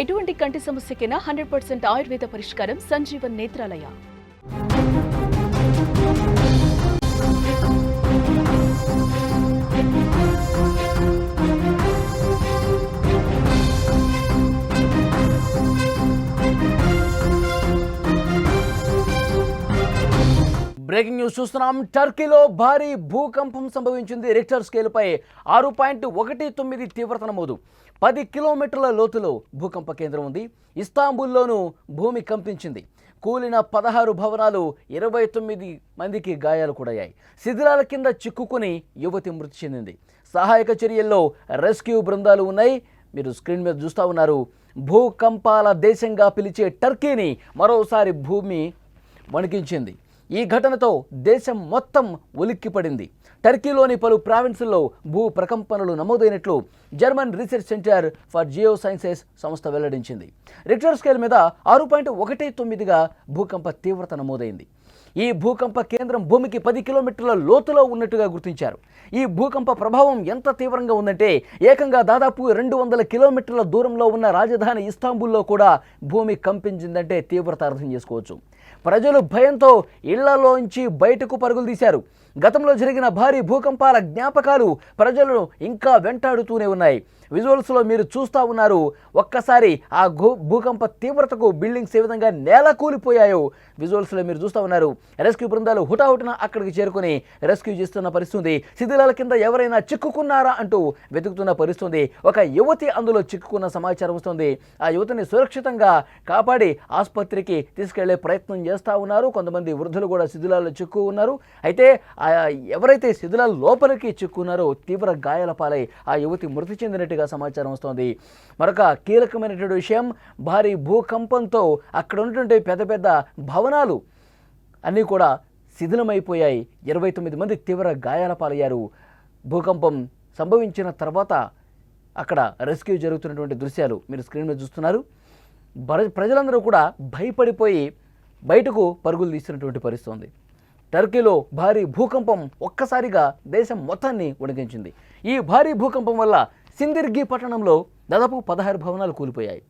ఎటువంటి కంటి సమస్యకైనా hundred percent Ayurveda పరిష్కారం సంజీవన్ నేత్రాలయ. బ్రేకింగ్ న్యూస్ చూస్తున్నాం. టర్కీలో భారీ భూకంపం సంభవించింది. రిక్టర్ స్కేల్పై ఆరు పాయింట్ ఒకటి తొమ్మిది తీవ్రత నమోదు. పది కిలోమీటర్ల లోతులో భూకంప కేంద్రం ఉంది. ఇస్తాంబుల్లోనూ భూమి కంపించింది. కూలిన పదహారు భవనాలు ఇరవై తొమ్మిది మందికి గాయాలు కూడా అయ్యాయి శిథిలాల కింద చిక్కుకుని యువతి మృతి చెందింది. సహాయక చర్యల్లో రెస్క్యూ బృందాలు ఉన్నాయి. మీరు స్క్రీన్ మీద చూస్తూ ఉన్నారు. భూకంపాల దేశంగా పిలిచే టర్కీని మరోసారి భూమి వణికించింది. ఈ ఘటనతో దేశం మొత్తం ఉలిక్కిపడింది. టర్కీలోని పలు ప్రావిన్సుల్లో భూ ప్రకంపనలు నమోదైనట్లు German research centre for geosciences సంస్థ వెల్లడించింది. రిక్టర్ స్కేల్ మీద ఆరు పాయింట్ ఒకటి తొమ్మిదిగా భూకంప తీవ్రత నమోదైంది. ఈ భూకంప కేంద్రం భూమికి పది కిలోమీటర్ల లోతులో ఉన్నట్టుగా గుర్తించారు. ఈ భూకంప ప్రభావం ఎంత తీవ్రంగా ఉందంటే ఏకంగా దాదాపు రెండు వందల కిలోమీటర్ల దూరంలో ఉన్న రాజధాని ఇస్తాంబుల్లో కూడా భూమి కంపించిందంటే తీవ్రత అర్థం చేసుకోవచ్చు. ప్రజలు భయంతో ఇళ్ళలోంచి బయటకు పరుగులు తీశారు. గతంలో జరిగిన భారీ భూకంపాల జ్ఞాపకాలు ప్రజలను ఇంకా వెంటాడుతూనే ఉన్నాయి. విజువల్స్లో మీరు చూస్తూ ఉన్నారు ఒక్కసారి ఆ భూ భూకంప తీవ్రతకు బిల్డింగ్స్ ఏ విధంగా నేల కూలిపోయాయో విజువల్స్లో మీరు చూస్తూ ఉన్నారు. రెస్క్యూ బృందాలు హుటాహుటిన అక్కడికి చేరుకుని రెస్క్యూ చేస్తున్న పరిస్థితి శిథిలాల కింద ఎవరైనా చిక్కుకున్నారా అంటూ వెతుకుతున్న పరిస్థితి ఒక యువతి అందులో చిక్కుకున్న సమాచారం వస్తుంది. ఆ యువతిని సురక్షితంగా కాపాడి ఆసుపత్రికి తీసుకెళ్ళే ప్రయత్నం చేస్తూ ఉన్నారు. కొంతమంది వృద్ధులు కూడా శిథిలాల్లో చిక్కు ఉన్నారు. అయితే ఎవరైతే శిథిలాల లోపలికి చిక్కున్నారో తీవ్ర గాయాల పాలై ఆ యువతి మృతి చెందినట్టుగా సమాచారం వస్తోంది. మరొక కీలకమైనటువంటి విషయం భారీ భూకంపంతో అక్కడ ఉన్నటువంటి పెద్ద పెద్ద భవనాలు అన్నీ కూడా శిథిలమైపోయాయి. ఇరవై తొమ్మిది మంది తీవ్ర గాయాల పాలయ్యారు. భూకంపం సంభవించిన తర్వాత అక్కడ రెస్క్యూ జరుగుతున్నటువంటి దృశ్యాలు మీరు స్క్రీన్ మీద చూస్తున్నారు. ప్రజలందరూ కూడా భయపడిపోయి బయటకు పరుగులు తీస్తున్నటువంటి పరిస్థితి ఉంది టర్కీలో భారీ భూకంపం ఒక్కసారిగా దేశం మొత్తాన్ని వణికించింది ఈ భారీ భూకంపం వల్ల సిందిర్గి పట్టణంలో దాదాపు పదహారు భవనాలు కూలిపోయాయి.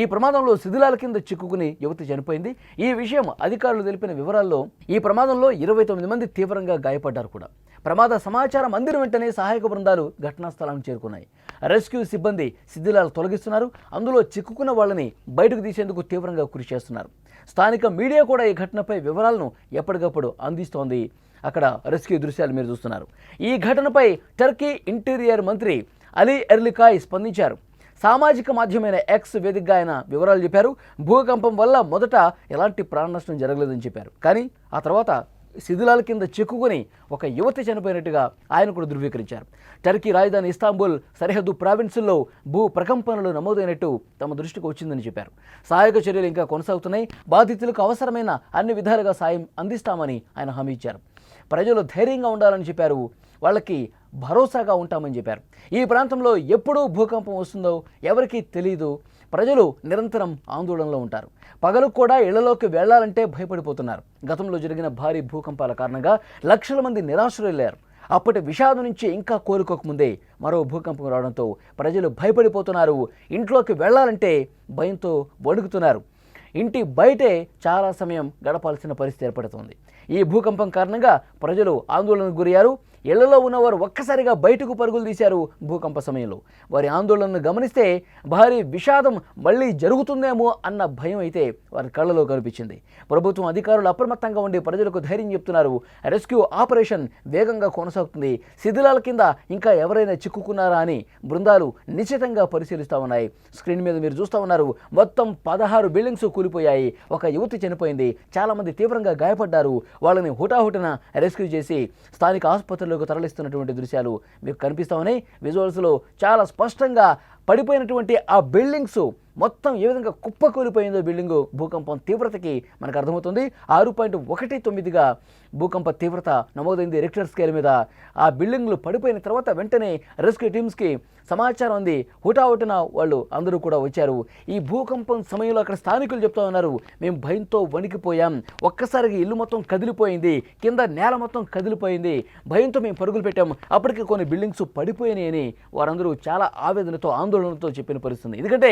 ఈ ప్రమాదంలో శిథిలాల కింద చిక్కుకుని యువతి చనిపోయింది. ఈ విషయం అధికారులు తెలిపిన వివరాల్లో ఈ ప్రమాదంలో ఇరవై తొమ్మిది మంది తీవ్రంగా గాయపడ్డారు కూడా. ప్రమాద సమాచారం అందిన వెంటనే సహాయక బృందాలు ఘటనా స్థలానికి చేరుకున్నాయి. రెస్క్యూ సిబ్బంది శిథిలాలు తొలగిస్తున్నారు. అందులో చిక్కుకున్న వాళ్ళని బయటకు తీసేందుకు తీవ్రంగా కృషి చేస్తున్నారు. స్థానిక మీడియా కూడా ఈ ఘటనపై వివరాలను ఎప్పటికప్పుడు అందిస్తోంది. అక్కడ రెస్క్యూ దృశ్యాలు మీరు చూస్తున్నారు. ఈ ఘటనపై టర్కీ ఇంటీరియర్ మంత్రి అలీ ఎర్లికాయ్ స్పందించారు. సామాజిక మాధ్యమైన ఎక్స్ వేదికగా ఆయన వివరాలు చెప్పారు. భూకంపం వల్ల మొదట ఎలాంటి ప్రాణ నష్టం జరగలేదని చెప్పారు. కానీ ఆ తర్వాత శిథిలాల కింద చిక్కుకొని ఒక యువతి చనిపోయినట్టుగా ఆయన కూడా ధృవీకరించారు. టర్కీ రాజధాని ఇస్తాంబుల్ సరిహద్దు ప్రావిన్సుల్లో భూ ప్రకంపనలు నమోదైనట్టు తమ దృష్టికి వచ్చిందని చెప్పారు. సహాయక చర్యలు ఇంకా కొనసాగుతున్నాయి. బాధితులకు అవసరమైన అన్ని విధాలుగా సాయం అందిస్తామని ఆయన హామీ ఇచ్చారు. ప్రజలు ధైర్యంగా ఉండాలని చెప్పారు. వాళ్ళకి భరోసాగా ఉంటామని చెప్పారు. ఈ ప్రాంతంలో ఎప్పుడు భూకంపం వస్తుందో ఎవరికీ తెలియదు ప్రజలు నిరంతరం ఆందోళనలో ఉంటారు. పగలు కూడా ఇళ్ళలోకి వెళ్ళాలంటే భయపడిపోతున్నారు. గతంలో జరిగిన భారీ భూకంపాల కారణంగా లక్షల మంది నిరాశ్రయులయ్యారు అప్పటి విషాదం నుంచి ఇంకా కోలుకోకముందే మరో భూకంపం రావడంతో ప్రజలు భయపడిపోతున్నారు. ఇంట్లోకి వెళ్ళాలంటే భయంతో వణుకుతున్నారు. ఇంటి బయటే చాలా సమయం గడపాల్సిన పరిస్థితి ఏర్పడుతోంది. ఈ భూకంపం కారణంగా ప్రజలు ఆందోళనకు గురయ్యారు. ఇళ్ళలో ఉన్నవారు ఒక్కసారిగా బయటకు పరుగులు తీశారు భూకంప సమయంలో. వారి ఆందోళనను గమనిస్తే భారీ విషాదం మళ్ళీ జరుగుతుందేమో అన్న భయం అయితే వారి కళ్ళలో కనిపించింది. ప్రభుత్వం అధికారులు అప్రమత్తంగా ఉండి ప్రజలకు ధైర్యం చెప్తున్నారు. రెస్క్యూ ఆపరేషన్ వేగంగా కొనసాగుతుంది. శిథిలాల కింద ఇంకా ఎవరైనా చిక్కుకున్నారా అని బృందాలు నిశ్చితంగా పరిశీలిస్తూ ఉన్నాయి. స్క్రీన్ మీద మీరు చూస్తూ ఉన్నారు మొత్తం పదహారు బిల్డింగ్స్ కూలిపోయాయి. ఒక యువతి చనిపోయింది. చాలామంది తీవ్రంగా గాయపడ్డారు. వాళ్ళని హుటాహుటిన రెస్క్యూ చేసి స్థానిక తరలిస్తున్నటువంటి దృశ్యాలు మీకు కనిపిస్తా ఉన్నాయి. విజువల్స్లో చాలా స్పష్టంగా పడిపోయినటువంటి ఆ బిల్డింగ్స్ మొత్తం ఏ విధంగా కుప్పకూలిపోయిందో బిల్డింగ్ భూకంపం తీవ్రతకి మనకు అర్థమవుతుంది. ఆరు పాయింట్ ఒకటి తొమ్మిదిగా భూకంప తీవ్రత నమోదైంది రిక్టర్ స్కేల్ మీద. ఆ బిల్డింగ్లు పడిపోయిన తర్వాత వెంటనే రెస్క్యూ టీమ్స్కి సమాచారం అంది. హుటాహుటిన వాళ్ళు అందరూ కూడా వచ్చారు. ఈ భూకంపం సమయంలో అక్కడ స్థానికులు చెప్తా ఉన్నారు. మేము భయంతో వణికిపోయాం. ఒక్కసారిగా ఇల్లు మొత్తం కదిలిపోయింది. కింద నేల మొత్తం కదిలిపోయింది. భయంతో మేము పరుగులు పెట్టాం. అప్పటికి కొన్ని బిల్డింగ్స్ పడిపోయినాయని వారందరూ చాలా ఆవేదనతో ఆందోళన ఆందోళనతో చెప్పిన పరిస్థితుంది ఎందుకంటే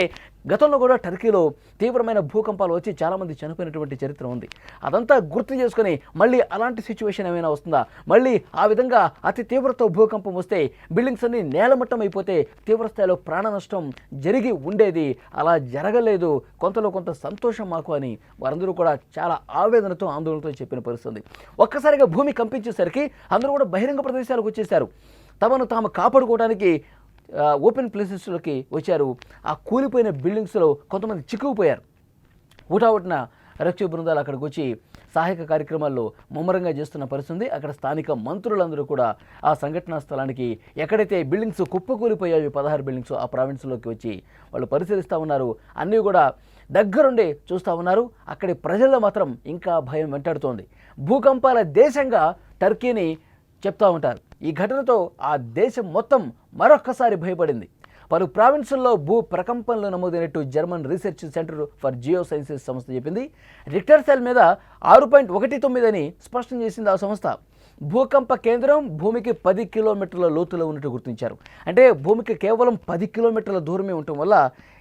గతంలో కూడా టర్కీలో తీవ్రమైన భూకంపాలు వచ్చి చాలామంది చనిపోయినటువంటి చరిత్ర ఉంది. అదంతా గుర్తు చేసుకొని మళ్ళీ అలాంటి సిచ్యువేషన్ ఏమైనా వస్తుందా? మళ్ళీ ఆ విధంగా అతి తీవ్రత భూకంపం వస్తే బిల్డింగ్స్ అన్ని నేలమట్టం అయిపోతే తీవ్రస్థాయిలో ప్రాణ నష్టం జరిగి ఉండేది. అలా జరగలేదు. కొంతలో కొంత సంతోషం మాకు అని వారందరూ కూడా చాలా ఆవేదనతో ఆందోళనతో చెప్పిన పరిస్థితి. ఒక్కసారిగా భూమి కంపించేసరికి అందరూ కూడా బహిరంగ ప్రదేశాలకు వచ్చేసారు తమను తాము కాపాడుకోవడానికి ఓపెన్ ప్లేసెస్లోకి వచ్చారు. ఆ కూలిపోయిన బిల్డింగ్స్లో కొంతమంది చిక్కుకుపోయారు. ఊటావుటిన రక్షక బృందాలు అక్కడికి వచ్చి సహాయక కార్యక్రమాల్లో ముమ్మరంగా చేస్తున్న పరిస్థితి అక్కడ స్థానిక మంత్రులందరూ కూడా ఆ సంఘటనా స్థలానికి ఎక్కడైతే బిల్డింగ్స్ కుప్పకూలిపోయాయో పదహారు బిల్డింగ్స్ ఆ ప్రావిన్స్లోకి వచ్చి వాళ్ళు పరిశీలిస్తూ ఉన్నారు. అన్నీ కూడా దగ్గరుండి చూస్తూ ఉన్నారు. అక్కడి ప్రజల్లో మాత్రం ఇంకా భయం వెంటాడుతోంది. భూకంపాల దేశంగా టర్కీని చెప్తా ఉంటారు. ఈ ఘటనతో ఆ దేశం మొత్తం మరొక్కసారి భయపడింది. పలు ప్రావిన్సుల్లో భూ ప్రకంపనలు నమోదైనట్టు German research centre for geosciences సంస్థ చెప్పింది. రిక్టర్ సెల్ మీద ఆరు పాయింట్ ఒకటి తొమ్మిది అని స్పష్టం చేసింది ఆ సంస్థ. భూకంప కేంద్రం భూమికి పది కిలోమీటర్ల లోతులో ఉన్నట్టు గుర్తించారు. అంటే భూమికి కేవలం పది కిలోమీటర్ల దూరమే ఉండటం వల్ల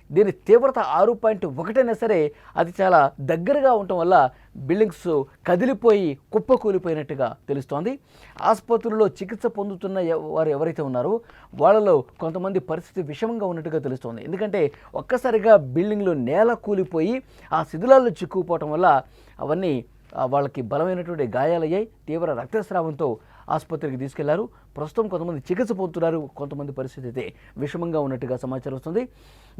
దీని తీవ్రత ఆరు పాయింట్ ఒకటైనా సరే అది చాలా దగ్గరగా ఉండటం వల్ల బిల్డింగ్స్ కదిలిపోయి కుప్పకూలిపోయినట్టుగా తెలుస్తోంది. ఆసుపత్రుల్లో చికిత్స పొందుతున్న వారు ఎవరైతే ఉన్నారో వాళ్ళలో కొంతమంది పరిస్థితి విషమంగా ఉన్నట్టుగా తెలుస్తోంది. ఎందుకంటే ఒక్కసారిగా బిల్డింగ్లు నేల కూలిపోయి ఆ శిథిలాల్లో చిక్కుకుపోవటం వల్ల అవన్నీ వాళ్ళకి బలమైనటువంటి గాయాలయ్యాయి. తీవ్ర రక్తస్రావంతో ఆసుపత్రికి తీసుకెళ్ళారు. ప్రస్తుతం కొంతమంది చికిత్స పొందుతున్నారు కొంతమంది పరిస్థితి అయితే విషమంగా ఉన్నట్టుగా సమాచారం వస్తుంది.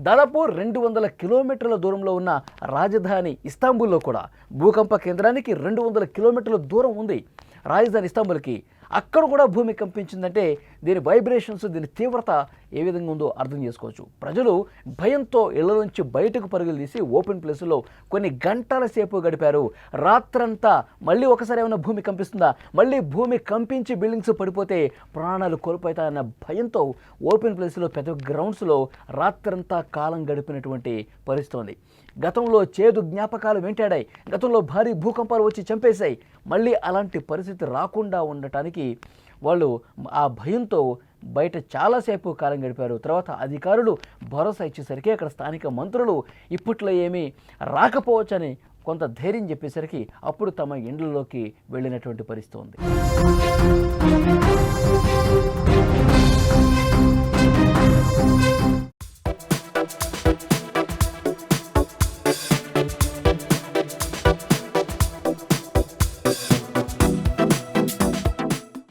దాదాపు రెండు వందల కిలోమీటర్ల దూరంలో ఉన్న రాజధాని ఇస్తాంబుల్లో కూడా భూకంప కేంద్రానికి రెండు వందల కిలోమీటర్ల దూరం ఉంది. రాజధాని ఇస్తాంబుల్కి అక్కడ కూడా భూమి కంపించిందంటే దీని వైబ్రేషన్స్ దీని తీవ్రత ఏ విధంగా ఉందో అర్థం చేసుకోవచ్చు. ప్రజలు భయంతో ఇళ్ళ నుంచి బయటకు పరుగులు తీసి ఓపెన్ ప్లేసుల్లో కొన్ని గంటల సేపు గడిపారు. రాత్రంతా మళ్ళీ ఒకసారి ఏమైనా భూమి కంపిస్తుందా? మళ్ళీ భూమి కంపించి బిల్డింగ్స్ పడిపోతే ప్రాణాలు కోల్పోతాయన్న భయంతో ఓపెన్ ప్లేస్లో పెద్ద గ్రౌండ్స్లో రాత్రంతా కాలం గడిపినటువంటి పరిస్థితి ఉంది. గతంలో చేదు జ్ఞాపకాలు వెంటాడాయి. గతంలో భారీ భూకంపాలు వచ్చి చంపేశాయి. మళ్ళీ అలాంటి పరిస్థితి రాకుండా ఉండటానికి వాళ్ళు ఆ భయంతో బయట చాలాసేపు కాలం గడిపారు. తర్వాత అధికారులు భరోసా ఇచ్చేసరికి అక్కడ స్థానిక మంత్రులు ఇప్పట్లో ఏమీ రాకపోవచ్చని కొంత ధైర్యం చెప్పేసరికి అప్పుడు తమ ఇండ్లలోకి వెళ్ళినటువంటి పరిస్థితి ఉంది.